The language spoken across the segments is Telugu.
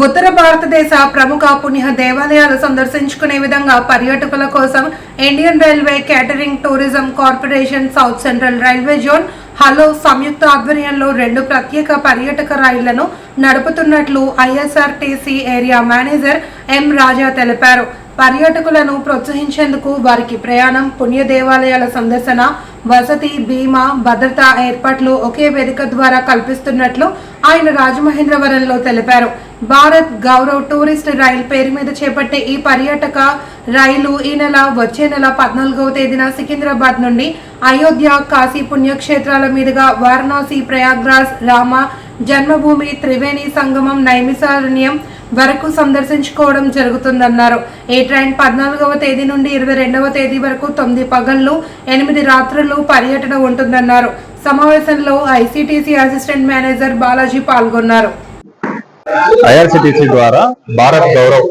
ఉత్తర భారతదేశ ప్రముఖ పుణ్య దేవాలయాలు సందర్శించుకునే విధంగా పర్యాటకుల కోసం Indian railway catering tourism corporation south central railway zone hello సంయుక్త ఆధ్వర్యంలో రెండు ప్రత్యేక పర్యాటక రైళ్ళను నడుపుతున్నట్లు ఐఎస్ఆర్టీసీ ఏరియా మేనేజర్ ఎం రాజా తెలిపారు. పర్యాటకులను ప్రోత్సహించేందుకు వారికి ప్రయాణం పుణ్య దేవాలయాల సందర్శన వసతి బీమా భద్రతా ఏర్పాట్లు ఒకే వేదిక ద్వారా కల్పిస్తున్నట్లు ఆయన రాజమహేంద్రవరంలో తెలిపారు. భారత్ గౌరవ్ టూరిస్ట్ రైల్ పేరు మీద చేపట్టే ఈ పర్యాటక రైలు ఈ నెల వచ్చే నెల పద్నాలుగవ తేదీన సికింద్రాబాద్ నుండి అయోధ్య కాశీ పుణ్యక్షేత్రాల మీదుగా వారణాసి ప్రయాగ్రాజ్ రామ జన్మభూమి త్రివేణి సంగమం నైమిసారణ్యం వరకు సందర్శించుకోవడం జరుగుతుందన్నారు. ఈ ట్రైన్ పద్నాలుగవ తేదీ నుండి ఇరవై రెండవ తేదీ వరకు తొమ్మిది పగళ్ళు ఎనిమిది రాత్రులు పర్యటన ఉంటుందన్నారు. సమావేశంలో ఐసీటీసీ అసిస్టెంట్ మేనేజర్ బాలాజీ పాల్గొన్నారు. ఐఆర్సిటిసి ద్వారా భారత్ గౌరవ్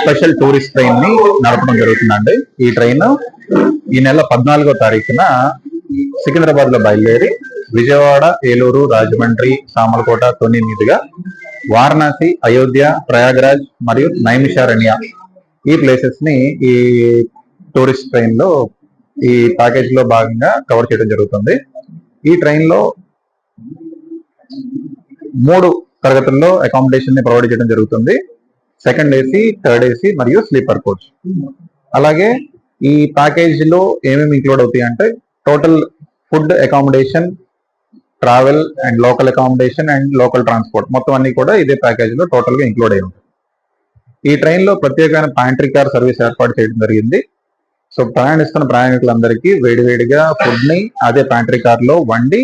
స్పెషల్ టూరిస్ట్ ట్రైన్ని నడపడం జరుగుతుందండి. ఈ ట్రైన్ ఈ నెల పద్నాలుగో తారీఖున సికింద్రాబాద్లో బయలుదేరి విజయవాడ ఏలూరు రాజమండ్రి సామలకోట తొని మీదుగా వారణాసి అయోధ్య ప్రయాగరాజ్ మరియు నైమిషారణ్య ఈ ప్లేసెస్ని ఈ టూరిస్ట్ ట్రైన్లో ఈ ప్యాకేజ్లో భాగంగా కవర్ చేయడం జరుగుతుంది. ఈ ట్రైన్లో మూడు తరగతుల్లో అకామిడేషన్ని ప్రొవైడ్ చేయడం జరుగుతుంది. సెకండ్ ఏసీ థర్డ్ ఏసీ మరియు స్లీపర్ కోచ్ అలాగే ఈ ప్యాకేజ్లో ఏమేమి ఇంక్లూడ్ అవుతాయి అంటే total food accommodation travel and local accommodation and local transport మొత్తం అన్ని కూడా ఇదే ప్యాకేజ్లో టోటల్గా ఇంక్లూడ్ అయి ఉంటుంది ఈ ట్రైన్లో ప్రత్యేకమైన ప్యాంట్రీ కార్ సర్వీస్ ఏర్పాటు చేయడం జరిగింది. సో ప్రయాణిస్తున్న ప్రయాణికులందరికీ వేడివేడిగా ఫుడ్ని అదే ప్యాంట్రీ కార్లో వండి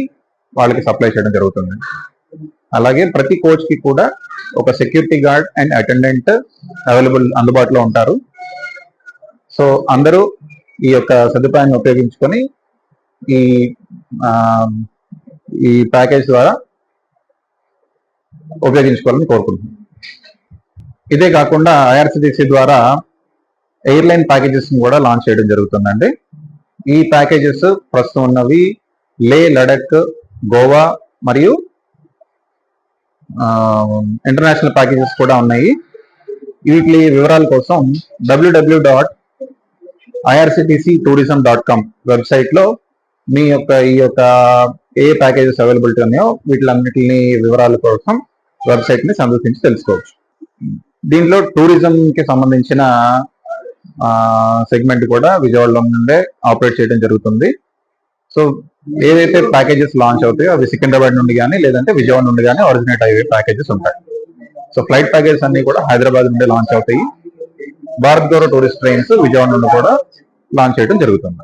వాళ్ళకి సప్లై చేయడం జరుగుతుంది. అలాగే ప్రతి కోచ్కి కూడా ఒక security guard and attendant available అందుబాటులో ఉంటారు. సో అందరూ ఈ యొక్క సదుపాయాన్ని ఉపయోగించుకొని ఈ ఈ ప్యాకేజ్ ద్వారా ఉపయోగించుకోవాలని కోరుకుంటున్నాను ఇదే కాకుండా ఐఆర్సిటీసీ ద్వారా ఎయిర్లైన్ ప్యాకేజెస్ కూడా లాంచ్ చేయడం జరుగుతుందండి. ఈ ప్యాకేజెస్ ప్రస్తుతం ఉన్నవి లే లడక్ గోవా మరియు ఇంటర్నేషనల్ ప్యాకేజెస్ కూడా ఉన్నాయి. వీటి వివరాల కోసం W W dot IRCTC tourism dot com వెబ్సైట్లో మీ యొక్క ఈ యొక్క ఏ ప్యాకేజెస్ అవైలబిలిటీ ఉన్నాయో వీటిలన్నిటిని వివరాల కోసం వెబ్సైట్ని సందర్శించి తెలుసుకోవచ్చు. దీంట్లో టూరిజం కి సంబంధించిన సెగ్మెంట్ కూడా విజయవాడలో నుండే ఆపరేట్ చేయడం జరుగుతుంది. సో ఏదైతే ప్యాకేజెస్ లాంచ్ అవుతాయో అవి సికింద్రాబాద్ నుండి కానీ లేదంటే విజయవాడ నుండి కానీ ఒరిజినేట్ అయ్యే ప్యాకేజెస్ ఉంటాయి. సో ఫ్లైట్ ప్యాకేజెస్ అన్ని కూడా హైదరాబాద్ నుండి లాంచ్ అవుతాయి. భారత్ గౌరవ టూరిస్ట్ ట్రైన్స్ విజయవాడ నుండి కూడా లాంచ్ చేయడం జరుగుతుంది.